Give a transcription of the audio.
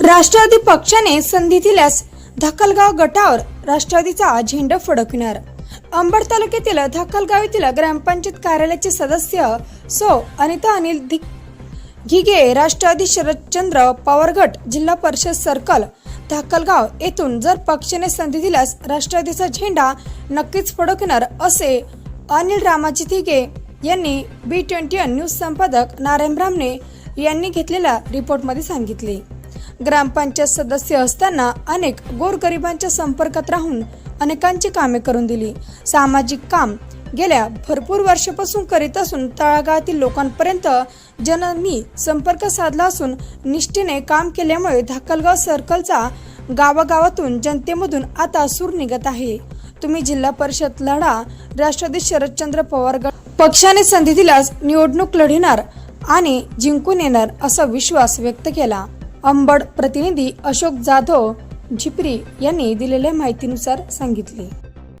राष्ट्रवादी पक्षाने संधी दिल्यास धाकलगाव गटावर राष्ट्रवादीचा झेंडा फडकणार. अंबड तालुक्यातील धाकलगाव येथील ग्रामपंचायत कार्यालयाचे सदस्य सो अनिता अनिल घिगे राष्ट्रवादी शरदचंद्र पवार गट जिल्हा परिषद सर्कल धाकलगाव येथून जर पक्षाने संधी दिल्यास राष्ट्रवादीचा झेंडा नक्कीच फडकणार असे अनिल रामाजी तिगे यांनी बी ट्वेंटी न्यूज संपादक नारायण ब्राह्मणे यांनी घेतलेल्या रिपोर्टमध्ये सांगितले. ग्रामपंचायत सदस्य असताना अनेक गोरगरिबांच्या संपर्कात राहून अनेकांची कामे करून दिली. सामाजिक काम गेल्या भरपूर वर्षापासून करीत असून तळागाळातील लोकांपर्यंत जननी संपर्क साधला असून निष्ठेने काम केल्यामुळे धाकलगाव सर्कलचा गावागावातून जनतेमधून आता सूर निघत आहे. तुम्ही जिल्हा परिषद लढा राष्ट्रवादी शरदचंद्र पवार पक्षाने संधी दिल्यास निवडणूक लढणार आणि जिंकून येणार असा विश्वास व्यक्त केला. अंबड प्रतिनिधी अशोक जाधव झिपरी यांनी दिलेल्या माहितीनुसार सांगितले.